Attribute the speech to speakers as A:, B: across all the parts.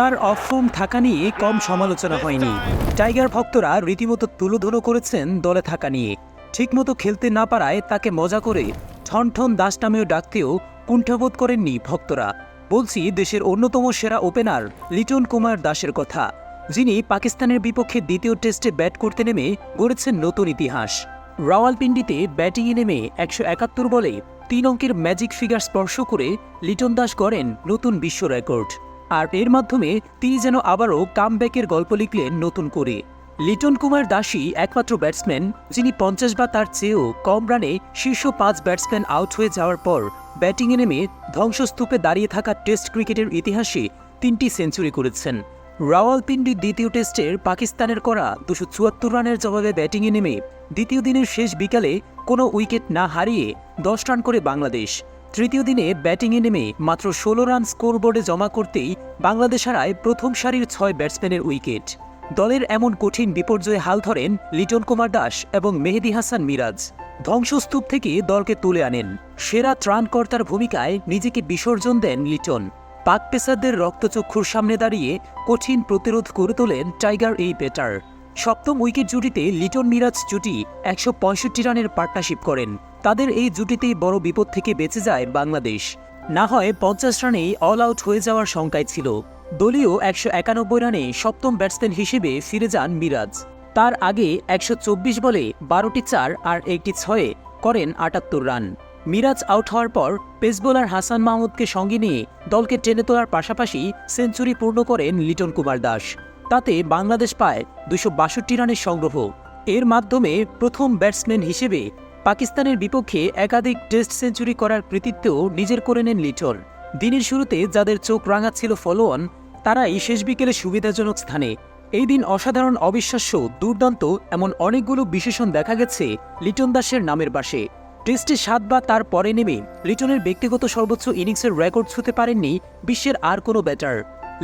A: তার অফ থাকা নিয়ে কম সমালোচনা হয়নি। টাইগার ভক্তরা রীতিমতো তুলোধুলো করেছেন দলে থাকা নিয়ে। ঠিকমতো খেলতে না পারায় তাকে মজা করে ঠন ঠন দাস নামেও ডাকতেও কুণ্ঠাবোধ করেননি ভক্তরা। বলছি দেশের অন্যতম সেরা ওপেনার লিটন কুমার দাসের কথা। যিনি পাকিস্তানের বিপক্ষে দ্বিতীয় টেস্টে ব্যাট করতে নেমে গড়েছেন নতুন ইতিহাস। রাওয়ালপিন্ডিতে ব্যাটিংয়ে নেমে একশো একাত্তর বলে তিন অঙ্কের ম্যাজিক ফিগার স্পর্শ করে লিটন দাস গড়েন নতুন বিশ্ব রেকর্ড। আর এর মাধ্যমে তিনি যেন আবারও কামব্যাকের গল্প লিখলেন নতুন করে। লিটন কুমার দাসই একমাত্র ব্যাটসম্যান যিনি পঞ্চাশ বা তার চেয়েও কম রানে শীর্ষ পাঁচ ব্যাটসম্যান আউট হয়ে যাওয়ার পর ব্যাটিংয়ে নেমে ধ্বংসস্তূপে দাঁড়িয়ে থাকা টেস্ট ক্রিকেটের ইতিহাসে তিনটি সেঞ্চুরি করেছেন। রাওয়ালপিন্ডি দ্বিতীয় টেস্টের পাকিস্তানের করা দুশো চুয়াত্তর রানের জবাবে ব্যাটিংয়ে নেমে দ্বিতীয় দিনের শেষ বিকালে কোনো উইকেট না হারিয়ে দশ রান করে বাংলাদেশ। তৃতীয় দিনে ব্যাটিংয়ে নেমে মাত্র ষোলো রান স্কোরবোর্ডে জমা করতেই বাংলাদেশ হারায় প্রথম সারির ছয় ব্যাটসম্যানের উইকেট। দলের এমন কঠিন বিপর্যয়ে হাল ধরেন লিটন কুমার দাস এবং মেহেদি হাসান মিরাজ। ধ্বংসস্তূপ থেকে দলকে তুলে আনেন। সেরা ত্রাণকর্তার ভূমিকায় নিজেকে বিসর্জন দেন লিটন। পাক পেসারদের রক্তচক্ষুর সামনে দাঁড়িয়ে কঠিন প্রতিরোধ করে তোলেন টাইগার এই ব্যাটার। সপ্তম উইকেট জুটিতে লিটন মিরাজ জুটি একশো পঁয়ষট্টি রানের পার্টনারশিপ করেন। তাদের এই জুটিতেই বড় বিপদ থেকে বেঁচে যায় বাংলাদেশ। না হয় পঞ্চাশ রানেই অল আউট হয়ে যাওয়ার শঙ্কায় ছিল। দলীয় একশো একানব্বই রানে সপ্তম ব্যাটসম্যান হিসেবে ফিরে যান মিরাজ। তার আগে একশো চব্বিশ বলে বারোটি চার আর একটি ছয়ে করেন আটাত্তর রান। মিরাজ আউট হওয়ার পর পেস বোলার হাসান মাহমুদকে সঙ্গে নিয়ে দলকে টেনে তোলার পাশাপাশি সেঞ্চুরি পূর্ণ করেন লিটন কুমার দাস। তাতে বাংলাদেশ পায় দুশো রানের সংগ্রহ। এর মাধ্যমে প্রথম ব্যাটসম্যান হিসেবে পাকিস্তানের বিপক্ষে একাধিক টেস্ট সেঞ্চুরি করার কৃতিত্বও নিজের করে নেন লিটন দিনের শুরুতে যাদের চোখ রাঙাচ্ছিল ফলোঅন তারাই শেষ বিকেলে সুবিধাজনক স্থানে। এই দিন অসাধারণ অবিশ্বাস্য, দুর্দান্ত এমন অনেকগুলো বিশেষণ দেখা গেছে লিটন দাসের নামের পাশে। টেস্টে সাত বা তার পরে নেমে লিটনের ব্যক্তিগত সর্বোচ্চ ইনিংসের রেকর্ড ছুঁতে পারেননি বিশ্বের আর কোনো ব্যাটার।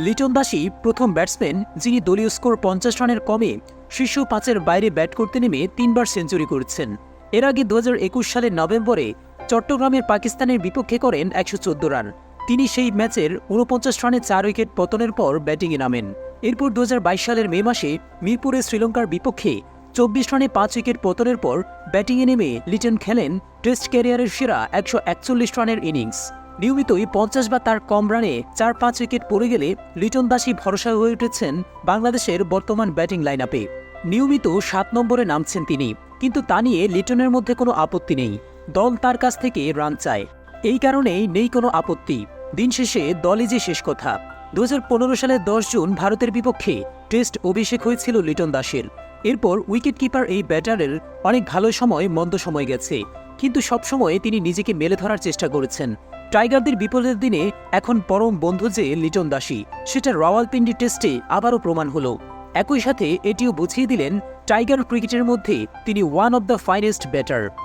A: লিটন দাসই প্রথম ব্যাটসম্যান, যিনি দলীয় স্কোর পঞ্চাশ রানের কমে শীর্ষ পাঁচের বাইরে ব্যাট করতে নেমে তিনবার সেঞ্চুরি করেছেন। এর আগে দু হাজার একুশ সালের নভেম্বরে চট্টগ্রামের পাকিস্তানের বিপক্ষে করেন একশো চোদ্দ রান। তিনি সেই ম্যাচের উনপঞ্চাশ রানে চার উইকেট পতনের পর ব্যাটিংয়ে নামেন। এরপর দু হাজার বাইশ সালের মে মাসে মিরপুরে শ্রীলঙ্কার বিপক্ষে চব্বিশ রানে পাঁচ উইকেট পতনের পর ব্যাটিংয়ে নেমে লিটন খেলেন টেস্ট ক্যারিয়ারের সেরা একশো একচল্লিশ রানের ইনিংস। নিয়মিতই পঞ্চাশ বা তার কম রানে চার পাঁচ উইকেট পড়ে গেলে লিটন দাসী ভরসা হয়ে উঠেছেন বাংলাদেশের বর্তমান ব্যাটিং লাইন আপে নিয়মিত সাত নম্বরে নামছেন তিনি, কিন্তু তা নিয়ে লিটনের মধ্যে কোনো আপত্তি নেই। দল তার কাছ থেকে রান চায়। এই কারণেই নেই কোনো আপত্তি। দিন শেষে দলই যে শেষ কথা। দু হাজার পনেরো সালের দশ জুন ভারতের বিপক্ষে টেস্ট অভিষেক হয়েছিল লিটন দাসের এরপর উইকেট কিপার এই ব্যাটারের অনেক ভালো সময়, মন্দ সময় গেছে। কিন্তু সবসময় তিনি নিজেকে মেলে ধরার চেষ্টা করেছেন। টাইগারদের বিপদের দিনে এখন পরম বন্ধু যে লিটন দাসী সেটা রাওয়ালপিন্ডি টেস্টে আবারও প্রমাণ হলো। একই সাথে এটিও বুঝিয়ে দিলেন, টাইগার ক্রিকেটের মধ্যে তিনি one of the finest batter